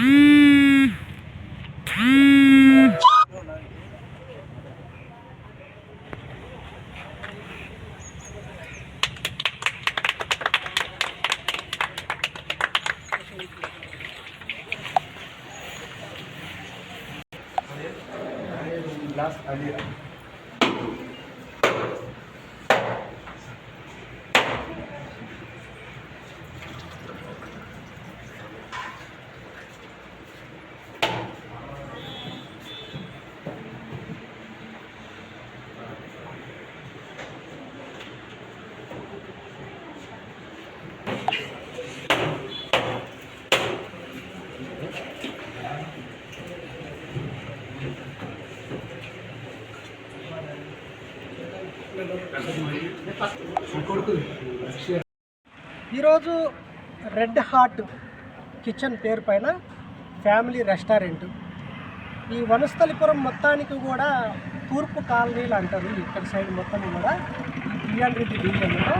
Mm. Last आली ఈరోజు red heart kitchen పేరు పైన ఫ్యామిలీ రెస్టారెంట్. ఈ వనస్థలిపురం మొత్తానికి కూడా తూర్పు కాలనీలు అంటారు. ఇక్కడ సైడ్ మొత్తం కూడా బియ్యం రెడ్డి డివిజన్లో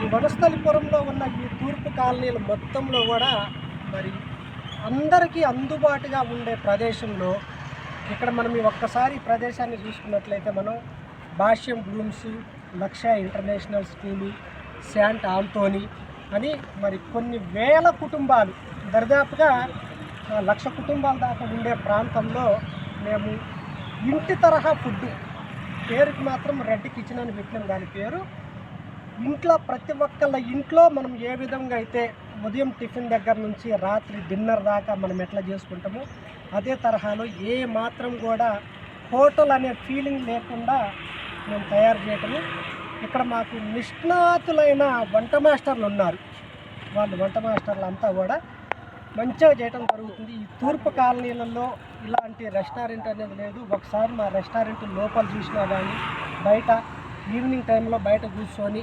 ఈ వనస్థలిపురంలో ఉన్న ఈ తూర్పు కాలనీలు మొత్తంలో కూడా మరి అందరికీ అందుబాటుగా ఉండే ప్రదేశంలో ఇక్కడ మనం ఈ ఒక్కసారి ప్రదేశాన్ని చూసుకున్నట్లయితే మనం భాష్యం బ్లూమ్స్ లక్ష ఇంటర్నేషనల్ స్కూలు శాంట్ ఆంటోనీ అని మరి కొన్ని వేల కుటుంబాలు దరిదాపుగా ఆ, లక్ష కుటుంబాల దాకా ఉండే ప్రాంతంలో మేము ఇంటి తరహా ఫుడ్ పేరుకి మాత్రం రెడ్ కిచెన్ అని పెట్టినాం. దాని పేరు ఇంట్లో ప్రతి ఒక్కళ్ళ ఇంట్లో మనం ఏ విధంగా అయితే ఉదయం టిఫిన్ దగ్గర నుంచి రాత్రి డిన్నర్ దాకా మనం ఎట్లా చేసుకుంటామో అదే తరహాలో ఏ మాత్రం కూడా హోటల్ అనే ఫీలింగ్ లేకుండా మేము తయారు చేయటము. ఇక్కడ మాకు నిష్ణాతులైన వంట మాస్టర్లు ఉన్నారు. వాళ్ళు వంట మాస్టర్లు అంతా కూడా మంచిగా చేయటం జరుగుతుంది. ఈ తూర్పు కాలనీలలో ఇలాంటి రెస్టారెంట్ అనేది లేదు. ఒకసారి మా రెస్టారెంట్ లోపల చూసినా కానీ బయట ఈవినింగ్ టైంలో బయట కూర్చొని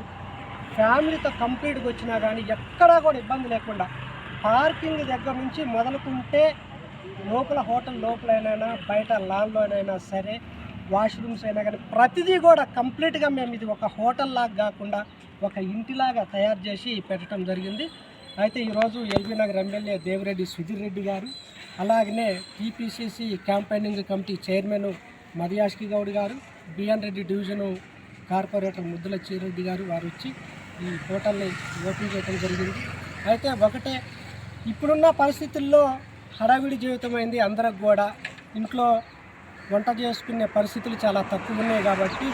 ఫ్యామిలీతో కంప్లీట్గా వచ్చినా కానీ ఎక్కడా కూడా ఇబ్బంది లేకుండా పార్కింగ్ దగ్గర నుంచి మొదలుకుంటే లోపల హోటల్ లోపలైనా బయట లాన్లోనైనా సరే వాష్రూమ్స్ అయినా కానీ ప్రతిదీ కూడా కంప్లీట్గా మేము ఇది ఒక హోటల్ లాగా కాకుండా ఒక ఇంటిలాగా తయారు చేసి పెట్టడం జరిగింది. అయితే ఈరోజు ఎల్బీ నగర్ ఎమ్మెల్యే దేవిరెడ్డి సుధీర్ రెడ్డి గారు అలాగనే టీపీసీసీ క్యాంపెయినింగ్ కమిటీ చైర్మన్ మరియాష్కి Goud garu BN Reddy division corporator ముద్దుల చీరెడ్డి గారు వారు వచ్చి ఈ హోటల్ని ఓపెన్ చేయడం జరిగింది. అయితే ఒకటే ఇప్పుడున్న పరిస్థితుల్లో హడావిడి జీవితమైంది అందరికి కూడా. ఇంట్లో వంట చేసుకునే పరిస్థితులు చాలా తక్కువ ఉన్నాయి కాబట్టి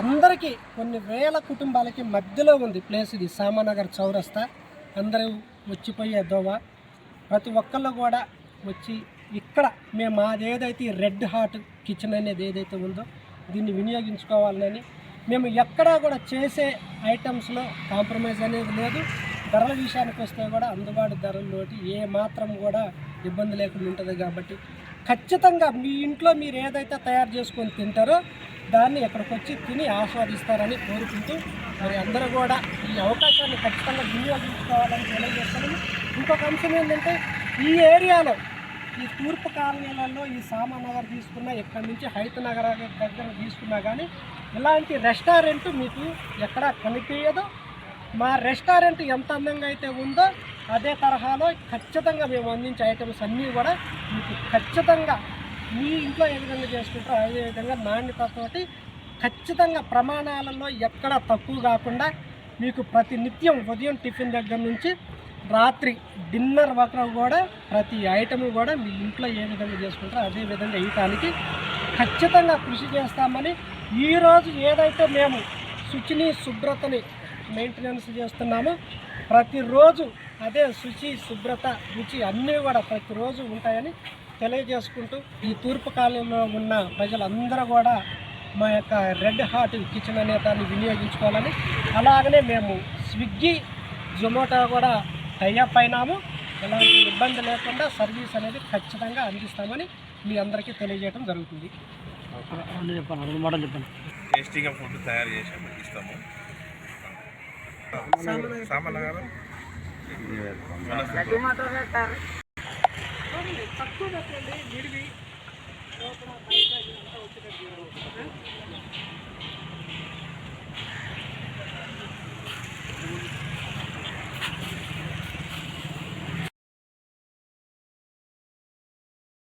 అందరికీ కొన్ని వేల కుటుంబాలకి మధ్యలో ఉంది ప్లేస్ ఇది. సామానగర్ చౌరస్తా. అందరూ వచ్చిపోయే దోవ. ప్రతి ఒక్కళ్ళు కూడా వచ్చి ఇక్కడ మేము మాది ఏదైతే రెడ్ హాట్ కిచెన్ అనేది ఏదైతే ఉందో దీన్ని వినియోగించుకోవాలని. మేము ఎక్కడా కూడా చేసే ఐటమ్స్లో కాంప్రమైజ్ అనేది లేదు. ధరల విషయానికి వస్తే కూడా అందుబాటు ధరల్లోటి ఏ మాత్రం కూడా ఇబ్బంది లేకుండా ఉంటుంది కాబట్టి ఖచ్చితంగా మీ ఇంట్లో మీరు ఏదైతే తయారు చేసుకొని తింటారో దాన్ని ఇక్కడికి వచ్చి తిని ఆస్వాదిస్తారని కోరుకుంటూ మరి అందరూ కూడా ఈ అవకాశాన్ని ఖచ్చితంగా వినియోగించుకోవాలని తెలియజేస్తున్నాను. ఇంకొక అంశం ఏంటంటే ఈ ఏరియాలో ఈ తూర్పు కాలనీలలో ఈ సామానగర్ తీసుకున్నా ఇక్కడి నుంచి హైత్ నగర్ దగ్గర తీసుకున్నా కానీ ఇలాంటి రెస్టారెంట్ మీకు ఎక్కడా కనిపించదు. మా రెస్టారెంట్ ఎంత అందంగా అయితే ఉందో అదే తరహాలో ఖచ్చితంగా మేము అందించే ఐటమ్స్ అన్నీ కూడా మీకు ఖచ్చితంగా మీ ఇంట్లో ఏ విధంగా చేసుకుంటారో అదే విధంగా నాణ్యతతోటి ఖచ్చితంగా ప్రమాణాలలో ఎక్కడ తక్కువ కాకుండా మీకు ప్రతి నిత్యం ఉదయం టిఫిన్ దగ్గర నుంచి రాత్రి డిన్నర్ వరకు కూడా ప్రతి ఐటమ్ కూడా మీ ఇంట్లో ఏ విధంగా చేసుకుంటారో అదే విధంగా ఇవ్వటానికి ఖచ్చితంగా కృషి చేస్తామని ఈరోజు ఏదైతే మేము శుచిని శుభ్రతని మెయింటెనెన్స్ చేస్తున్నామో ప్రతిరోజు అదే శుచి శుభ్రత రుచి అన్నీ కూడా ప్రతిరోజు ఉంటాయని తెలియజేసుకుంటూ ఈ తూర్పు కాలంలో ఉన్న ప్రజలందరూ కూడా మా యొక్క రెడ్ హార్ట్ కిచెన్ అనే దాన్ని వినియోగించుకోవాలని అలాగనే మేము స్విగ్గీ జొమాటో కూడా టైఅప్ అయినాము. ఎలాంటి ఇబ్బంది లేకుండా సర్వీస్ అనేది ఖచ్చితంగా అందిస్తామని మీ అందరికీ తెలియజేయడం జరుగుతుంది. చెప్పండి రెండు మాటలు చెప్పండి. టేస్టీగా ఫుడ్ తయారు ఇస్తాము. సామనగరం తక్కువ